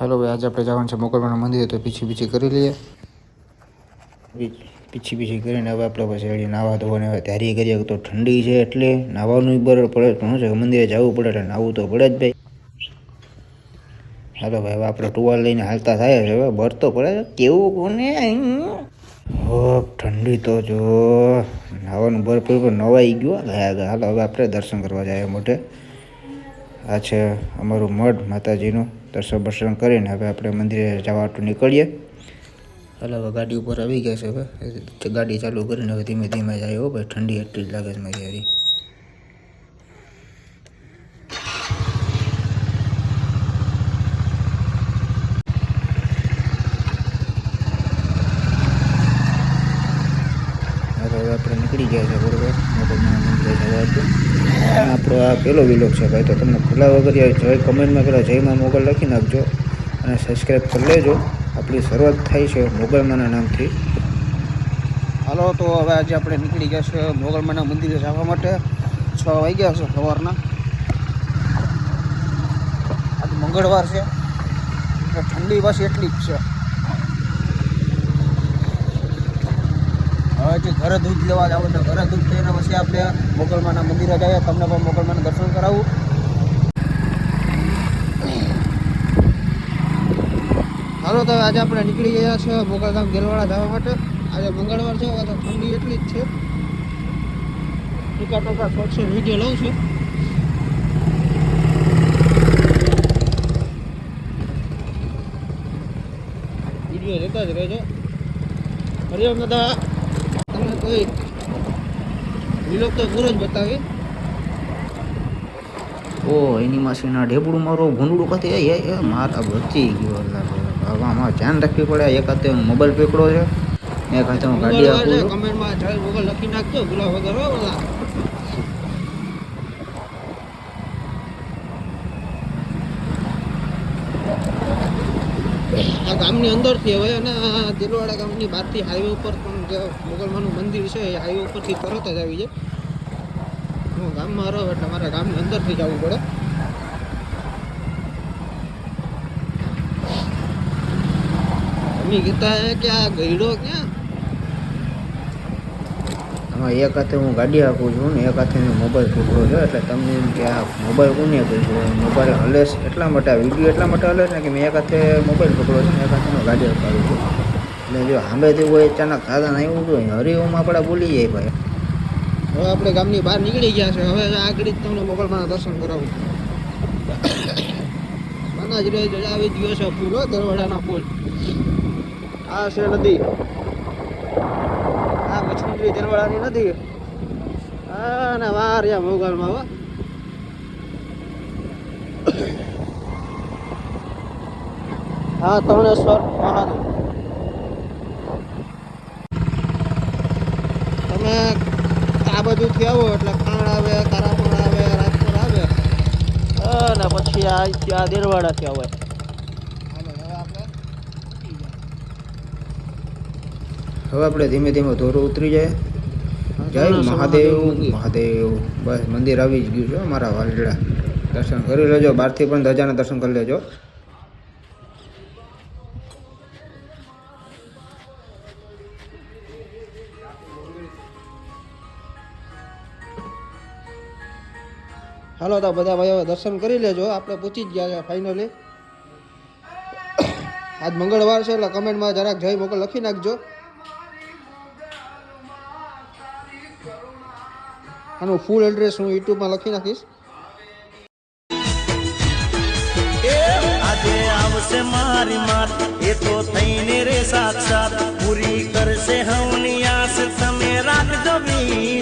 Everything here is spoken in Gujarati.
હાલો ભાઈ, આજે આપણે જવાનું છે મોકલવાના મંદિરે, તો પીછી પીછી કરી લઈએ. પીછી પીછી કરીને હવે આપણે પછી રેડી નાવા ધોવાને હવે તૈયારી કરીએ, તો ઠંડી છે એટલે નાવાનું બરાબર પડે શું છે, મંદિરે જવું પડે એટલે નાવું તો પડે જ ભાઈ. હાલો ભાઈ, હવે આપણે ટુવાલ લઈને હાલતા થાય છે, હવે બર તો પડે, કેવું કોને હો ઠંડી તો જો. નાવાનું બર પર નવાઈ ગયો ગયા ગયા. હાલો, હવે આપણે દર્શન કરવા જઈએ મોઢે. આ છે અમારું મઢ માતાજીનું. દર્શન બર્શન કરીને હવે આપણે મંદિરે જવા હાટુ નીકળીએ. હાલ, હવે ગાડી ઉપર આવી ગયા છે હવે. તો ગાડી ચાલુ કરીને હવે ધીમે ધીમે જાય હો ભાઈ. ઠંડી એટલી જ લાગે છે મારી હારી હવે હવે આપણે નીકળી ગયા છે બરોબર મોકલમાં મંદિરે જવા હતું આપણો આ પહેલો વિલોક છે ભાઈ, તો તમને ખુલ્લા વગર જય કમેન્ટમાં પેલા જયમાં મોગલ લખી નાખજો અને સબસ્ક્રાઈબ કરી લેજો. આપણી શરૂઆત થાય છે મોગલમાના નામથી. હાલો, તો હવે આજે આપણે નીકળી ગયા છે મોગલમાના મંદિરે જવા માટે. છ વાગ્યા છે સવારના. આજે મંગળવાર છે. ઠંડી પાછી એટલી જ છે. હવે ઘરે દૂધ લેવા જાવ તો ઘરે દૂધ લઈને પછી આપણે મોગલમાના મંદિરે જઈએ, તમને પણ મોગલમાના દર્શન કરાવું. હાલો, તો આજે આપણે નીકળી ગયા છે મોગલધામ ગેલવાડા જવા માટે. આજે મંગળવાર છે તો ઠંડી એટલી જ છે. ટૂંકા ટૂંકા શોર્ટ્સ વીડિયો લઉં છું. વીડિયો જોતા જ રહેજો. હરિઓમ દાદા. ઓ, એની માસીના ઢેપડું મારો ભૂંડું કાતે એ મારા બચી ગયો હવે આમાં ધ્યાન રાખવી પડે. એક હાથે હું મોબાઈલ પકડો છે, એક હાથે હું ગાડી આપું કમેન્ટમાં લખી નાખજો ગુલા વગર, હો આ ગામની અંદરથી હવે અને દિલવાડા ગામની બહારથી હાઈવે ઉપર પણ જે મોગલમાનું મંદિર છે, એ હાઈવે ઉપરથી તરત જ આવી જાય. હું ગામમાં રહો એટલે મારે ગામની અંદરથી જવું પડે. મમ્મી કહેતા કે આ ગઈડો ક્યાં? આમાં એક હાથે હું ગાડી આપું છું ને એક હાથે મેં મોબાઈલ પકડો છે, એટલે તમને એમ કે આ મોબાઈલ કોને કહીશું મોબાઈલ હલે એટલા માટે વીડિયો એટલા માટે હલે ને કે મેં એક હાથે મોબાઈલ પકડો છું ને એક હાથે ગાડી અપાડું છું. એટલે જો સાંભળેથી હોય અચાનક સાધન આવ્યું હતું હરિઓમ આપણે બોલી જાય ભાઈ. હવે આપણે ગામની બહાર નીકળી ગયા છે, હવે આગળ તમને મોગલમાના દર્શન કરાવું માના જ આવી ગયો છે ફૂલ દરવાડાના ફૂલ. આ છે નદી. આ મચ્છુંદરી દરવાડાની નદી હા ને વાર યા મોગલમાં હો. હા તરણેશ્વર મહાદેવ તમે આ બાજુથી આવો એટલે ખાણ આવે તારાપુર આવે રાજપુર આવે. અને પછી આ દેરવાડાથી આવે. હવે આપણે ધીમે ધીમે ધોરો ઉતરી જાય. જય મહાદેવ મહાદેવ. બસ મંદિર આવી જ ગયું છે મારા વાલડા. દર્શન કરી લેજો બહારથી પણ ધજાના દર્શન કરી લેજો. હાલો તો બધા ભાઈઓ દર્શન કરી લેજો. આપણે પૂછી જ ગયા છે ફાઇનલી આજ મંગળવાર છે એટલે કમેન્ટમાં જરાક જય મોકલ લખી નાખજો. આનું ફૂલ એડ્રેસ હું યુટ્યુબમાં લખી નાખીશ. આજે આવશે મારી માત એ તો થઈને રે સાક્ષાત. પૂરી કરશે હવની આસ, તમે રાખજો વિશ્વાસ